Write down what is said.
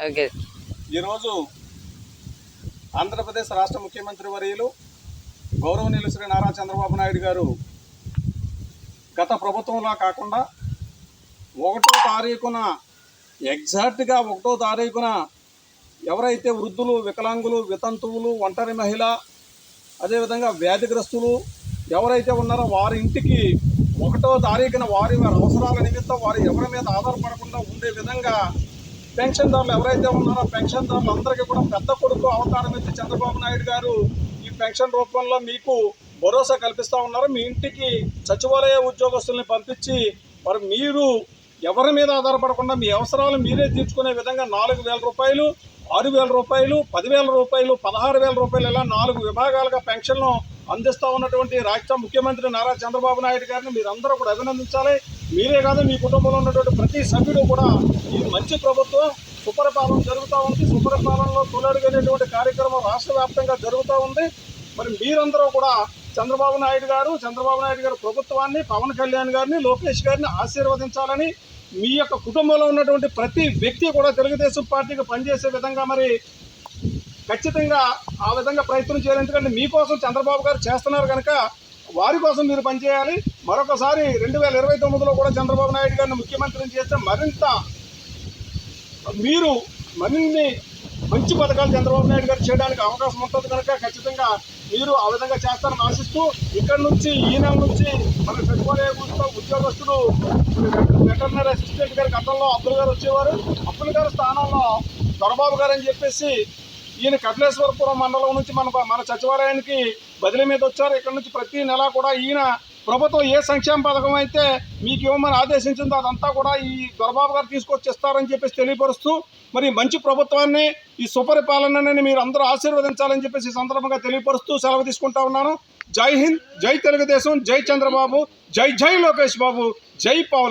Okay. ఈరోజు ఆంధ్రప్రదేశ్ రాష్ట్ర ముఖ్యమంత్రి వర్యులు గౌరవనీయులు శ్రీ నారా చంద్రబాబు నాయుడు గారు గత ప్రభుత్వంలా కాకుండా ఒకటో తారీఖున ఎగ్జాక్ట్గా ఒకటో తారీఖున ఎవరైతే వృద్ధులు వికలాంగులు వితంతువులు ఒంటరి మహిళ అదేవిధంగా వ్యాధిగ్రస్తులు ఎవరైతే ఉన్నారో వారి ఇంటికి ఒకటో తారీఖున వారి వారి అవసరాల నిమిత్తం వారు ఎవరి మీద ఆధారపడకుండా ఉండే విధంగా పెన్షన్దారులు ఎవరైతే ఉన్నారో పెన్షన్దారులు అందరికీ కూడా పెద్ద కొడుకు అవతారం ఇచ్చి చంద్రబాబు నాయుడు గారు ఈ పెన్షన్ రూపంలో మీకు భరోసా కల్పిస్తూ ఉన్నారు. మీ ఇంటికి సచివాలయ ఉద్యోగస్తుల్ని పంపించి మరి మీరు ఎవరి మీద ఆధారపడకుండా మీ అవసరాలు మీరే తీర్చుకునే విధంగా నాలుగు వేల రూపాయలు ఆరు వేల రూపాయలు పదివేల రూపాయలు పదహారు వేల రూపాయలు ఇలా నాలుగు విభాగాలుగా పెన్షన్ను అందిస్తూ ఉన్నటువంటి రాష్ట్ర ముఖ్యమంత్రి నారా చంద్రబాబు నాయుడు గారిని మీరందరూ కూడా అభినందించాలి. మీరే కాదు మీ కుటుంబంలో ఉన్నటువంటి ప్రతి సభ్యుడు కూడా ఈ మంచి ప్రభుత్వం సుపరిపాలన జరుగుతూ ఉంది. సుపరిపాలనలో తొలడుగనేటువంటి కార్యక్రమం రాష్ట్ర వ్యాప్తంగా జరుగుతూ ఉంది. మరి మీరందరూ కూడా చంద్రబాబు నాయుడు గారు చంద్రబాబు నాయుడు గారు ప్రభుత్వాన్ని పవన్ కళ్యాణ్ గారిని లోకేష్ గారిని ఆశీర్వదించాలని మీ యొక్క కుటుంబంలో ఉన్నటువంటి ప్రతి వ్యక్తి కూడా తెలుగుదేశం పార్టీకి పనిచేసే విధంగా మరి ఖచ్చితంగా ఆ విధంగా ప్రయత్నం చేయాలి. ఎందుకంటే మీకోసం చంద్రబాబు గారు చేస్తున్నారు కనుక వారి కోసం మీరు పనిచేయాలి. మరొకసారి రెండు వేల ఇరవై తొమ్మిదిలో కూడా చంద్రబాబు నాయుడు గారిని ముఖ్యమంత్రిని చేస్తే మరింత మీరు మరిన్ని మంచి పథకాలు చంద్రబాబు నాయుడు గారు చేయడానికి అవకాశం ఉంటుంది కనుక ఖచ్చితంగా మీరు ఆ విధంగా చేస్తారని ఆశిస్తూ ఇక్కడ నుంచి ఈ నెల నుంచి మన సచివాలయ ఉద్యోగస్తులు వెటర్నరీ అసిస్టెంట్ గారి గతంలో అబ్దుల్ గారు వచ్చేవారు. అబ్దుల్ గారి స్థానంలో దొరబాబు గారు అని చెప్పేసి ఈయన కపిలేశ్వరపురం మండలం నుంచి మన మన సచివాలయానికి బదిలీ మీద వచ్చారు. ఇక్కడ నుంచి ప్రతి నెల కూడా ఈయన ప్రభుత్వం ఏ సంక్షేమ పథకం అయితే మీకు ఇవ్వమని ఆదేశించిందో అదంతా కూడా ఈ దొరబాబు గారు తీసుకొచ్చి ఇస్తారని చెప్పేసి తెలియపరుస్తూ మరి మంచి ప్రభుత్వాన్ని ఈ సుపరిపాలనని మీరు అందరూ ఆశీర్వదించాలని చెప్పేసి సందర్భంగా తెలియపరుస్తూ సెలవు తీసుకుంటా ఉన్నాను. జై హింద్ జై తెలుగుదేశం జై చంద్రబాబు జై జై లోకేష్ బాబు జై పవన్